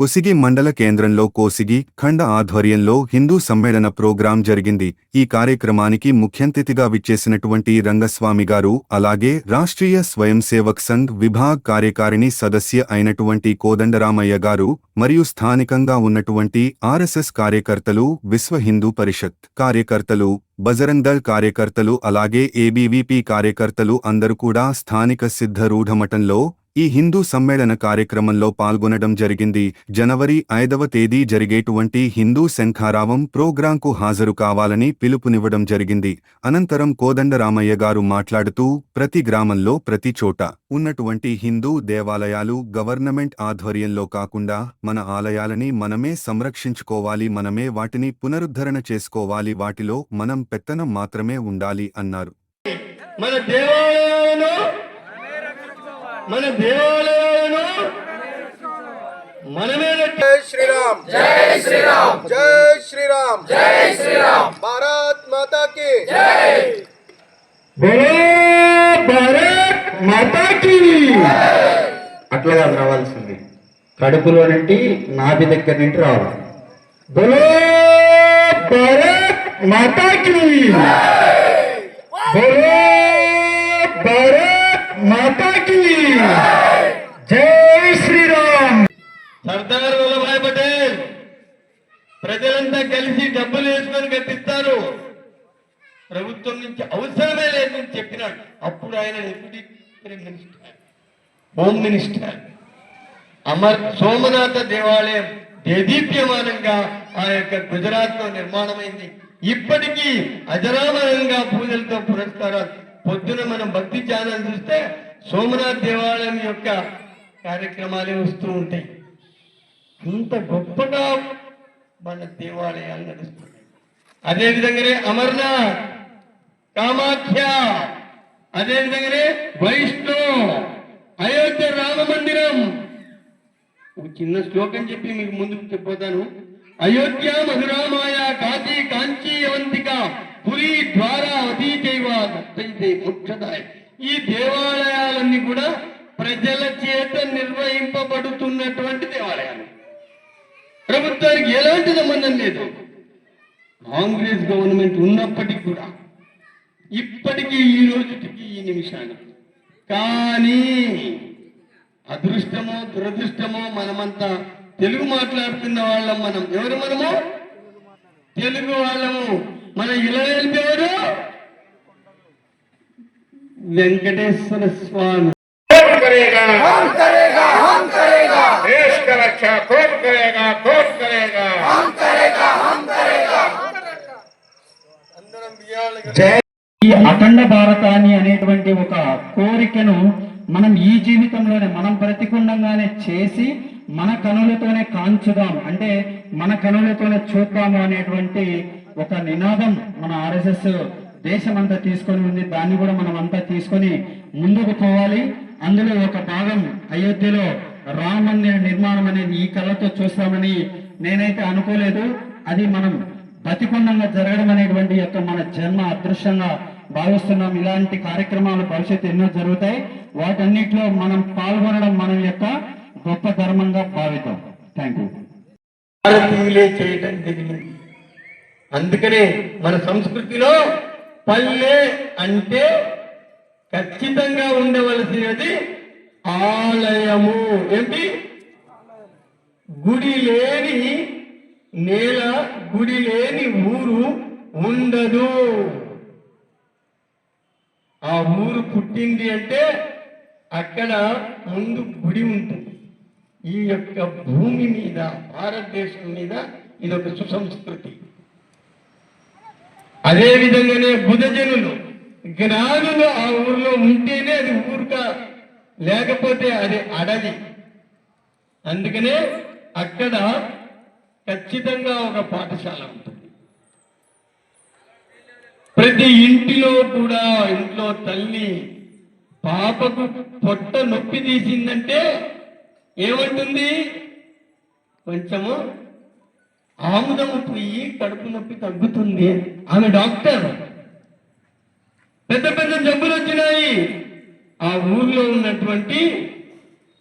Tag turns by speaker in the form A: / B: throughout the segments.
A: కొసిగి మండల కేంద్రంలో కోసిగి ఖండ ఆధ్వర్యంలో హిందూ సమ్మేళన ప్రోగ్రాం జరిగింది. ఈ కార్యక్రమానికి ముఖ్యంతిథిగా విచ్చేసినటువంటి రంగస్వామి గారు అలాగే రాష్ట్రీయ స్వయం సేవక్ సంఘ్ విభాగ్ కార్యకారిణి సదస్య అయినటువంటి కోదండరామయ్య గారు మరియు స్థానికంగా ఉన్నటువంటి ఆర్ఎస్ఎస్ కార్యకర్తలు విశ్వ హిందూ పరిషత్ కార్యకర్తలు బజరంగ్ దళ్ కార్యకర్తలు అలాగే ఏబీవీపీ కార్యకర్తలు అందరూ కూడా స్థానిక సిద్ధరూఢ మఠంలో ఈ హిందూ సమ్మేళన కార్యక్రమంలో పాల్గొనడం జరిగింది. జనవరి ఐదవ తేదీ జరిగేటువంటి హిందూ శంఖారావం ప్రోగ్రాంకు హాజరు కావాలని పిలుపునివ్వడం జరిగింది. అనంతరం కోదండరామయ్య గారు మాట్లాడుతూ ప్రతి గ్రామంలో ప్రతి చోట ఉన్నటువంటి హిందూ దేవాలయాలు గవర్నమెంట్ ఆధ్వర్యంలో కాకుండా మన ఆలయాలని మనమే సంరక్షించుకోవాలి మనమే వాటిని పునరుద్ధరణ చేసుకోవాలి వాటిలో మనం పెత్తనం మాత్రమే ఉండాలి అన్నారు.
B: మన దేవాలయాలలో మన దేవాలయాలను మనమే
C: జై శ్రీరామ్. జై శ్రీరామ్. జై శ్రీరామ్. జై శ్రీరామ్. భారత్ మాతా కి
B: బోలో భారత్ మాతాకి.
D: అట్లా కాదు రావాల్సింది. కడుపులో నుండి నాభి దగ్గర నుండి రావాలి.
B: బోలో భారత్ మాతాకి. బోలో మాతాకి. జై శ్రీరామ్. సర్దార్ వల్లభాయ్ పటేల్ ప్రజలంతా కలిసి డబ్బులు వేసుకొని కట్టిస్తారు. ప్రభుత్వం నుంచి అవసరమే లేదని చెప్పినాడు. అప్పుడు ఆయన deputy prime minister home minister. Amar Somanatha దేవాలయం దేదీప్యమానంగా ఆ యొక్క గుజరాత్లో నిర్మాణమైంది. ఇప్పటికీ అజరామరంగా పూజలతో పురస్కారాలు పొద్దున మనం భక్తి ఛానల్ చూస్తే సోమనాథ్ దేవాలయం యొక్క కార్యక్రమాలే వస్తూ ఉంటాయి. ఇంత గొప్పగా మన దేవాలయాలు నడుస్తున్నాయి. అదేవిధంగానే అమర్నాథ్ కామాఖ్య అదేవిధంగానే వైష్ణో వైష్ణవ్ అయోధ్య రామ మందిరం. ఒక చిన్న శ్లోకం చెప్పి మీకు ముందుకు చెప్పిపోతాను అయోధ్య మధురామాయ కాశీ కాంచీ అవంతిక పురి ద్వారా అతీచైవ దత్తైతే మోక్షదాయ ఈ దేవాలయాలన్నీ కూడా ప్రజల చేత నిర్వహింపబడుతున్నటువంటి దేవాలయాలు. ప్రభుత్వానికి ఎలాంటి సంబంధం లేదు. కాంగ్రెస్ గవర్నమెంట్ ఉన్నప్పటికీ కూడా ఇప్పటికీ ఈ రోజుకి ఈ నిమిషానికి కానీ అదృష్టమో దురదృష్టమో మనమంతా తెలుగు మాట్లాడుతున్న వాళ్ళం మనం. ఎవరు మనము? తెలుగు వాళ్ళము. మన ఇలా ఎవరు వెంకటేశ్వర స్వామి
E: कौन करेगा हम करेगा हम करेगा देश का रक्षा कौन करेगा कौन करेगा
C: అందరం బియ్యాలు
D: ఈ అఖండ భారతాన్ని అనేటువంటి ఒక కోరికను మనం ఈ జీవితంలోనే మనం ప్రతికుండంగానే చేసి మన కనులతోనే కాంచుదాం అంటే మన కనులతోనే చూద్దాము అనేటువంటి ఒక నినాదం మన ఆర్ఎస్ఎస్ దేశమంతా తీసుకొని ఉంది. దాన్ని కూడా మనం అంతా తీసుకొని ముందుకు పోవాలి. అందులో ఒక భాగం అయోధ్యలో రామ మందిర నిర్మాణం అనేది ఈ కళ్ళతో చూస్తామని నేనైతే అనుకోలేదు. అది మనం బతికొండంగా జరగడం అనేటువంటి యొక్క మన జన్మ అదృష్టంగా భావిస్తున్నాం. ఇలాంటి కార్యక్రమాలు భవిష్యత్తు ఎన్నో జరుగుతాయి. వాటన్నిటిలో మనం పాల్గొనడం మన యొక్క గొప్ప ధర్మంగా భావితం థ్యాంక్ యూ
B: భారతీయులే జరిగింది. అందుకనే మన సంస్కృతిలో పల్లె అంటే ఖచ్చితంగా ఉండవలసినది ఆలయము. ఏంటి? గుడి లేని నేల గుడి లేని ఊరు ఉండదు. ఆ ఊరు పుట్టింది అంటే అక్కడ ముందు గుడి ఉంటుంది. ఈ యొక్క భూమి మీద భారతదేశం మీద ఇది ఒక సుసంస్కృతి. అదే విధంగానే బుధజనులు జ్ఞానులు ఆ ఊర్లో ఉంటేనే అది ఊరుగా లేకపోతే అది అడవి అందుకనే అక్కడ ఖచ్చితంగా ఒక పాఠశాల ఉంటుంది. ప్రతి ఇంటిలో కూడా ఇంట్లో తల్లి పాపకు పొట్ట నొప్పి తీసిందంటే ఏమంటుంది? కొంచెము ఆముదము పోయి కడుపు నొప్పి తగ్గుతుంది ఆమె డాక్టర్ పెద్ద పెద్ద జబ్బులు వచ్చినాయి. ఆ ఊర్లో ఉన్నటువంటి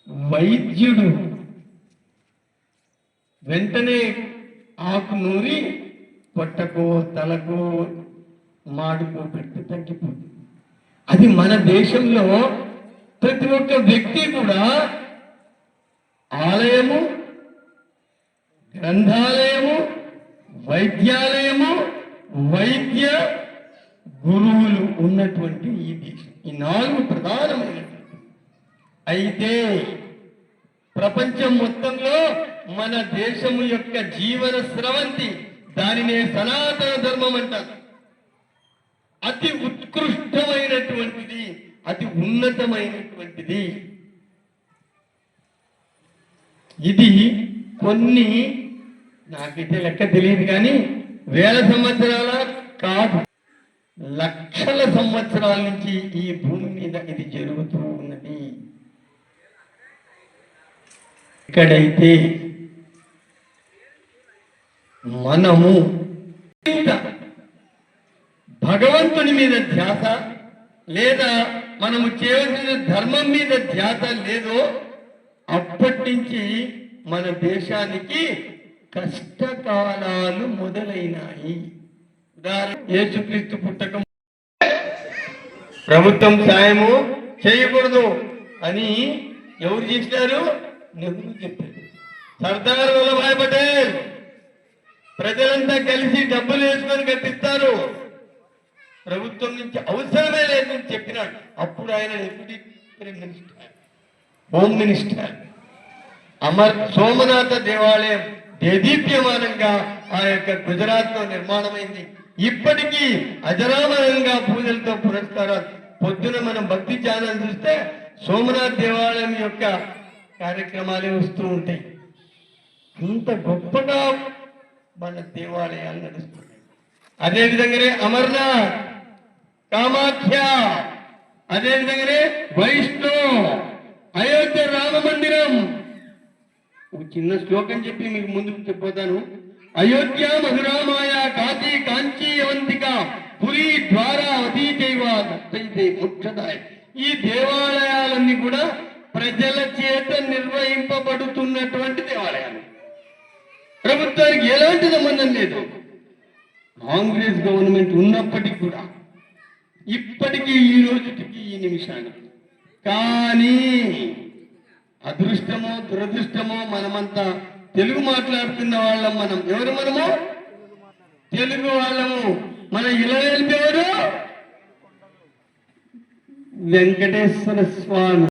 B: వైద్యుడు వెంటనే ఆకు నూరి పొట్టకో తలకు మాడుకో పెట్టి తగ్గిపోతుంది. అది మన దేశంలో ప్రతి ఒక్క వ్యక్తి కూడా ఆలయము గ్రంథాలయము వైద్యాలయము వైద్య గురువులు ఉన్నటువంటి ఈ దీక్ష. ఈ నాలుగు ప్రధానమైనటువంటి అయితే ప్రపంచం మొత్తంలో మన దేశము యొక్క జీవన స్రవంతి దానినే సనాతన ధర్మం అంటారు. అతి ఉత్కృష్టమైనటువంటిది అతి ఉన్నతమైనటువంటిది. ఇది కొన్ని నాకైతే లెక్క తెలియదు కానీ వేల సంవత్సరాల కాదు లక్షల సంవత్సరాల నుంచి ఈ భూమి మీద ఇది జరుగుతూ ఉన్నది. ఇక్కడైతే మనము భగవంతుని మీద ధ్యాస లేదా మనము చేయవలసిన ధర్మం మీద ధ్యాస లేదో అప్పటి నుంచి మన దేశానికి కష్టకాలాలు మొదలైనాయి. ఉదాహరణ యేసుక్రీస్తు పుట్టకం ప్రభుత్వం సాయము చేయకూడదు అని ఎవరు చేసినారు? నెహ్రూ చెప్పారు. సర్దార్ వల్లభాయ్ పటేల్ ప్రజలంతా కలిసి డబ్బులు వేసుకొని కట్టిస్తారు. ప్రభుత్వం నుంచి అవసరమే లేదని చెప్పినాడు. అప్పుడు ఆయన deputy prime minister home minister Amar Somanatha దేవాలయం దేదీప్యమానంగా ఆ యొక్క గుజరాత్లో నిర్మాణమైంది. ఇప్పటికీ అజరామరంగా పూజలతో పురస్కారాలు. పొద్దున మనం భక్తి ఛానల్ చూస్తే సోమనాథ్ దేవాలయం యొక్క కార్యక్రమాలే వస్తూ ఉంటాయి. అంత గొప్పగా మన దేవాలయాలు నడుస్తున్నాయి. అదేవిధంగానే అమర్నాథ్ కామాఖ్య అదేవిధంగానే వైష్ణవ్ అయోధ్య రామ మందిరం ఒక చిన్న శ్లోకం చెప్పి మీకు ముందుకు చెప్పబోతాను అయోధ్య మధురామాయ కాశీ కాంచీ అవంతిక పురి ద్వారా అతీతైవ దత్తైతే మోక్షదాయ. ఈ దేవాలయాలన్నీ కూడా ప్రజల చేత నిర్వహింపబడుతున్నటువంటి దేవాలయాలు. ప్రభుత్వానికి ఎలాంటి సంబంధం లేదు. కాంగ్రెస్ గవర్నమెంట్ ఉన్నప్పటికీ కూడా ఇప్పటికీ ఈ రోజుకి ఈ నిమిషానికి. కానీ అదృష్టమో దురదృష్టమో మనమంతా తెలుగు మాట్లాడుతున్న వాళ్ళం మనం. ఎవరు మనము? తెలుగు వాళ్ళము. మన ఇలా ఎవరు? వెంకటేశ్వర స్వామి.